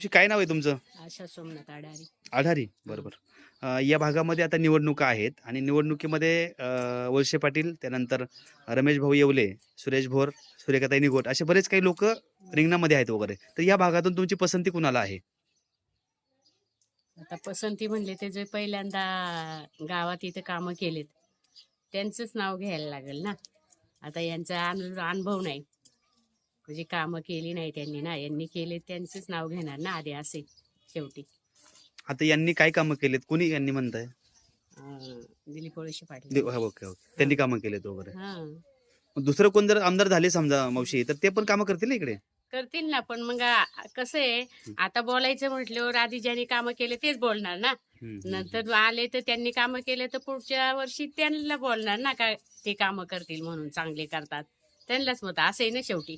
तुमची काय नाव आहे तुमचं? आशा सोमनाथ आडारी आढारी बरोबर. अं, या भागामध्ये आता निवडणुका आहेत आणि निवडणुकीमध्ये अं, वळसे पाटील त्यानंतर रमेश भाऊ येवले सुरेश भोर सूर्यकाताई निगोट असे बरेच काही लोक रिंगणामध्ये आहेत वगैरे. तर या भागातून तुमची पसंती कुणाला आहे? आता पसंती म्हणले ते जे पहिल्यांदा गावात इथं कामं केलेत त्यांचंच नाव घ्यायला लागेल ना? आता यांचा अनु- अनुभव नाही. म्हणजे कामं केली नाही त्यांनी ना यांनी केले त्यांचंच नाव घेणार ना आधी असे शेवटी. आता यांनी काय कामं केलेत? कोणी यांनी म्हणताय? अं, दिलीप वळसे पाटील. दे- हा, ओके ओके. त्यांनी कामं केलेत वगैरे. हा. मग दुसरं कोण जर आमदार झाले समजा मावशी तर ते पण कामं करतील ना इकडे? करतील ना पण मग आ- कसं आहे आता बोलायचं म्हटल्यावर आधी ज्यांनी कामं केले तेच बोलणार ना. हम्म, हम्म, नंतर आले तर त्यांनी कामं केले तर पुढच्या वर्षी त्यांना बोलणार ना काय ते कामं करतील म्हणून चांगले करतात. त्यांनाच मत असं आहे ना शेवटी.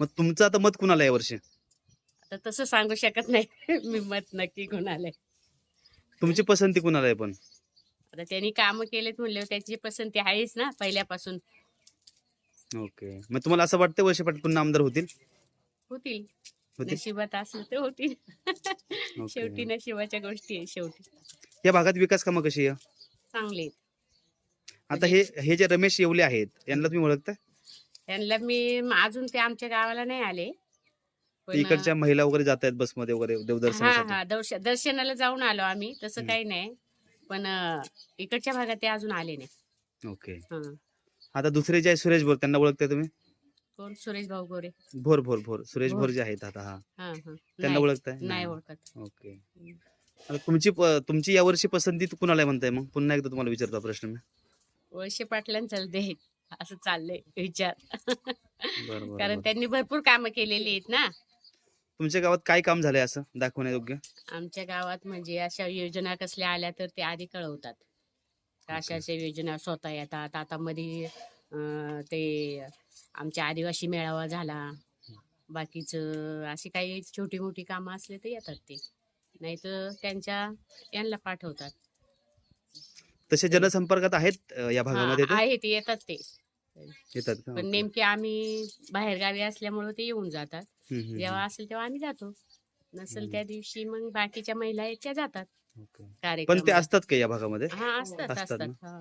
मग तुमचं आता मत कुणाला या वर्षी? आता तसं सांगू शकत नाही. मी मत नक्की कोणाला आहे. तुमची पसंती कुणाला आहे पण? आता त्यांनी कामं केलेत म्हणल्यावर त्याची पसंती आहेच ना पहिल्यापासून. ओके. मग तुम्हाला असं वाटतं वर्षे पाटील पुन्हा आमदार होतील? होतील. होतील? नशिबात असलं तर होतील. ओके. शेवटी नशिबाच्या गोष्टी आहे शेवटी. या भागात विकास कामं कशी आहे? चांगले आहेत. आता हे हे जे रमेश येवले आहेत यांना तुम्ही ओळखता त्यांना मी अजून ते आमच्या गावाला नाही आले. पण, इकडच्या महिला वगैरे जात आहेत बसमध्ये वगैरे हा देवदर्शनासाठी हा दर्श- दर्शनाला जाऊन आलो आम्ही. तसं हम्म. काही नाही. पण अं, इकडच्या भागात ते अजून आले नाही. ओके. हं. आता दुसरे जे आहे सुरेश भोर त्यांना ओळखताय तुम्ही? कोण? सुरेश भाऊ गोरे. भोर भोर भोर. सुरेश भोर. भोर. जे आहेत आता हा. हा हा. त्यांना नाही ओळखताय? नाही ओळखत. ओके. आता तुमची प- तुमची यावर्षी पसंती कुणाला आहे म्हणताय मग? पुन्हा एकदा तुम्हाला विचारतो हा प्रश्न मी. वळशे पाटलांचं दे. असं चाललंय विचार बरं, बरं, कारण बरं. त्यांनी भरपूर कामं केलेली आहेत ना. तुमच्या गावात काय काम झालंय असं दाखवण्यायोग्य आमच्या गावात म्हणजे अशा योजना कसल्या आल्या तर ते आधी कळवतात. अशा अशा योजना स्वतः येतात. आता मध्ये अं, ते आमच्या आदिवासी मेळावा झाला. बाकीचं अशी काही छोटी मोठी कामं असले तर येतात ते. नाही तर त्यांच्या यांना पाठवतात. तसे जनसंपर्कात आहेत अं, या भागामध्ये हा, ते? आहे ते येतात ते येतात का पण. नेमके आम्ही बाहेर गावी असल्यामुळे ते येऊन जातात हम्म, हम्म, जेव्हा असेल तेव्हा आम्ही जातो नसेल. त्या दिवशी मग बाकीच्या महिला आहेत त्या जातात हम्म. पण ते असतात का या भागामध्ये हा असतात असतात? हा.